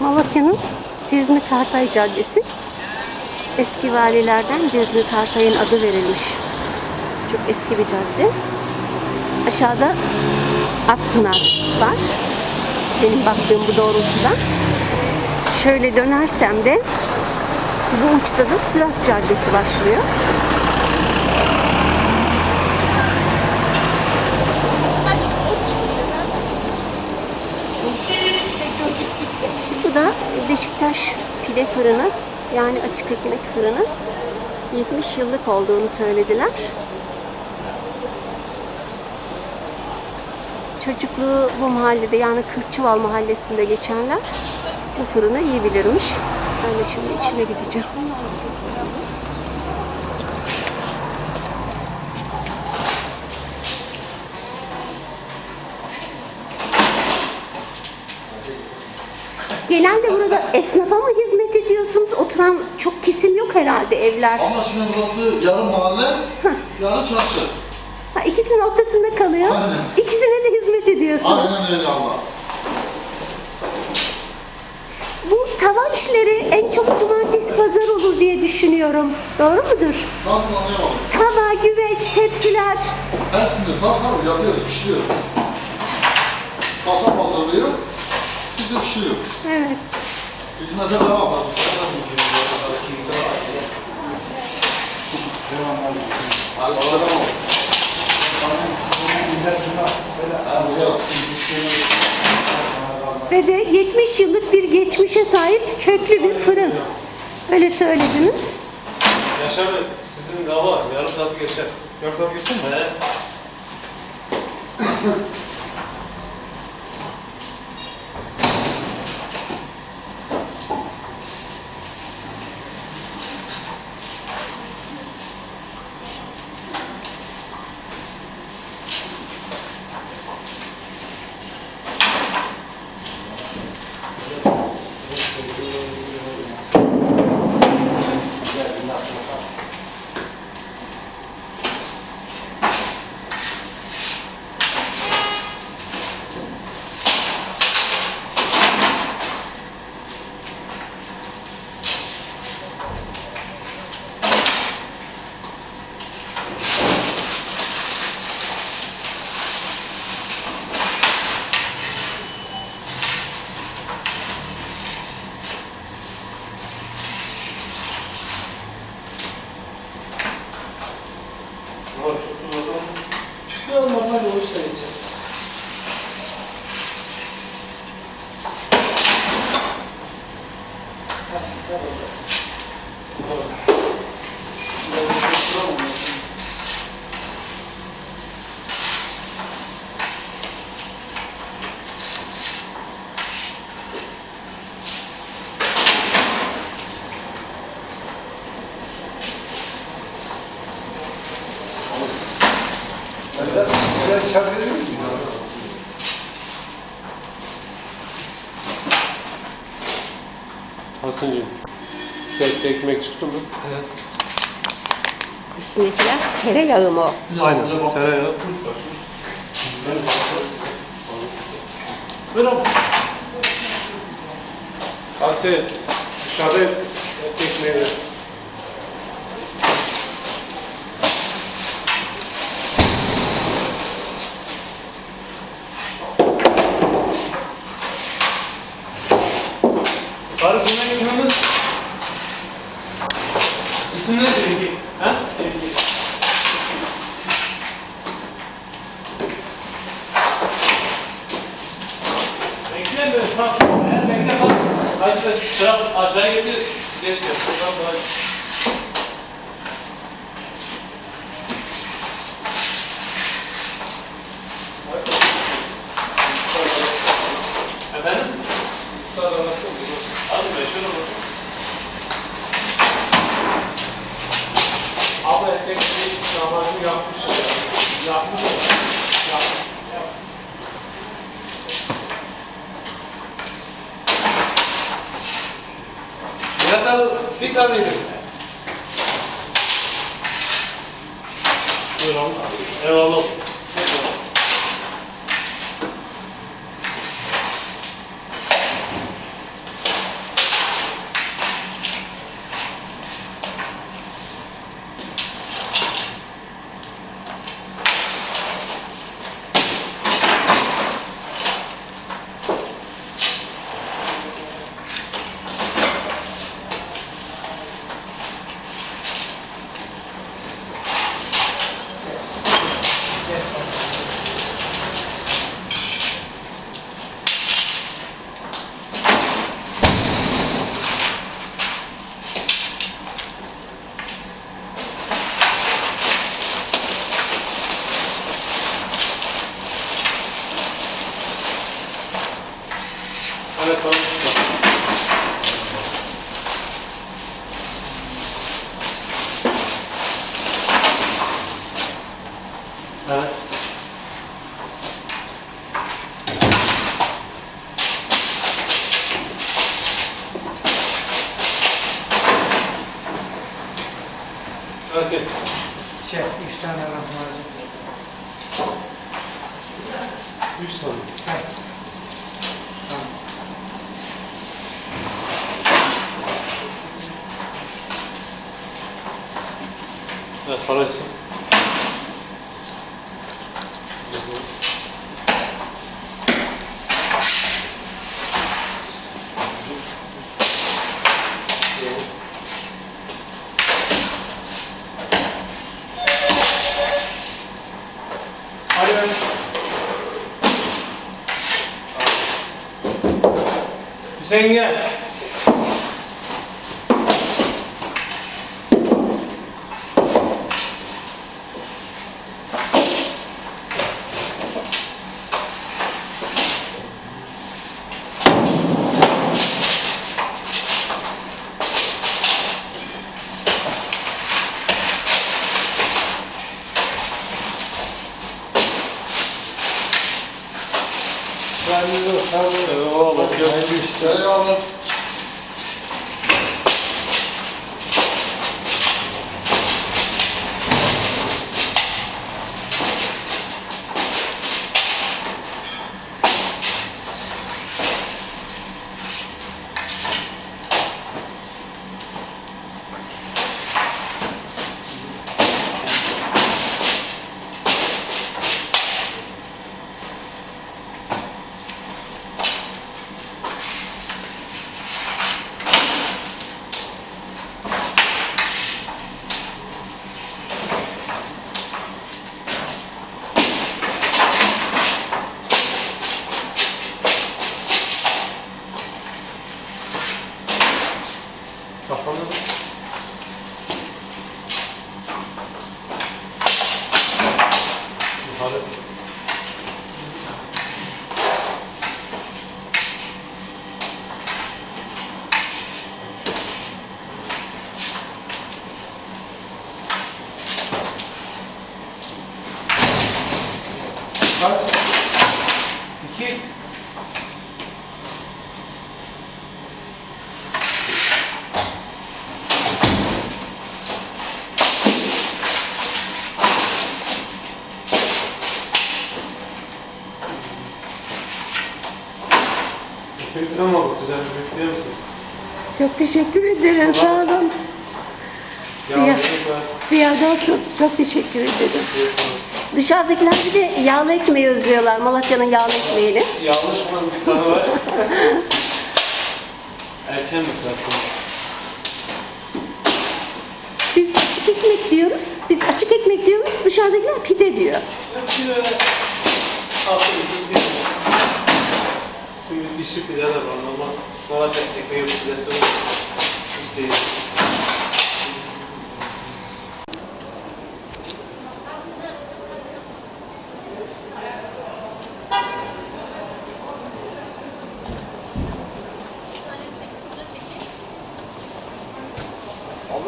Malatya'nın Cezmi Tarkay Caddesi. Eski valilerden Cezmi Tarkay'ın adı verilmiş. Çok eski bir cadde. Aşağıda Akpınar var. Benim baktığım bu doğrultuda. Şöyle dönersem de bu uçta da Sivas Caddesi başlıyor. Şimdi bu da Beşiktaş pide fırını yani açık ekmek fırını. 70 yıllık olduğunu söylediler. Çocukluğu bu mahallede yani Kürtçüval mahallesinde geçenler bu fırını iyi bilirmiş. Ben de şimdi içine gideceğim. Genelde burada esnafa mı hizmet ediyorsunuz? Oturan çok kesim yok herhalde evler. Ama şimdi burası yarı mahalle, yarı çarşı. Ha, ikisinin ortasında kalıyor. Aynen. İkisine de hizmet ediyorsunuz. Aynen öyle abla. Bu tava işleri en çok cumartesi pazar olur diye düşünüyorum. Doğru mudur? Nasıl anlayamadım? Tava, güveç, tepsiler. Hepsini tak yapıyoruz, pişiriyoruz. Kasap hazırlıyor, biz de pişiriyoruz. Evet. Hizmete devam. Ve de 70 yıllık bir geçmişe sahip köklü bir fırın. Öyle söylediniz. Yaşar Bey, sizin gava yarım saat geçer. Yarım saat geçsin mi? He. Kar verir misin? Hasan'cığım, ette ekmek çıktı mı? Üstündekiler tereyağı mı? Aynen, tereyağı. Buyurun. Hadi dışarıda ekmeği ver. Tarık bundan geliyor İsim nedir Engi? Ha? Engi. Bekle mi? Tamam. Eğer bekle kal. Hadi de çırak aşağıya getir. Geç gel. Tamam hadi. Efendim? Hadi be şöyle bak. Abi tek bir damacını yapmış ya. Yapmış ya. Yapmış. Murat abi bir taneydi. Buyurun. Eyvallah. Evet tamam. Evet. Okey. Şey, üç tane lahmacun. Üç tane. Evet, parası. Hadi ben. Hüseyin gel. Kendinize Kaç? İki. Bekliyor mu sıcak bekliyor musunuz? Çok teşekkür ederim. Sağ olun. Siyah. Ziyade olsun. Çok teşekkür ederim. Yes, tamam. Dışarıdakiler bir de yağlı ekmeği özlüyorlar. Malatya'nın yağlı ekmeğini. Yanlış mı bir tane var? Erken mi klasın? Biz açık ekmek diyoruz. Biz açık ekmek diyoruz. Dışarıdakiler pide diyor. Böyle altı bir bir dişi pideler var normal. Malatya ekmeği pidesi var. Hiç değil.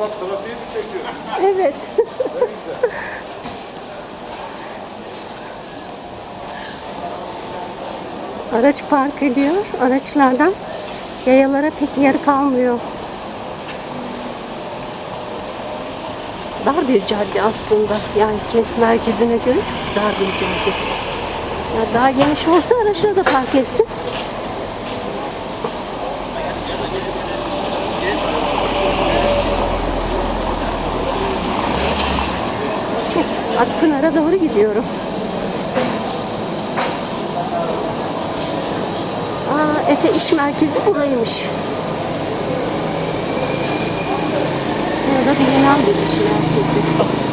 Allah trafiği mi çekiyor? Evet. Araç park ediyor. Araçlardan yayalara pek yer kalmıyor. Dar bir cadde aslında. Yani kent merkezine göre dar bir cadde. Ya daha geniş olsa araçları da park etsin. Akpınar'a doğru gidiyorum. Efe İş Merkezi buraymış. Burada bilinen bir iş merkezi.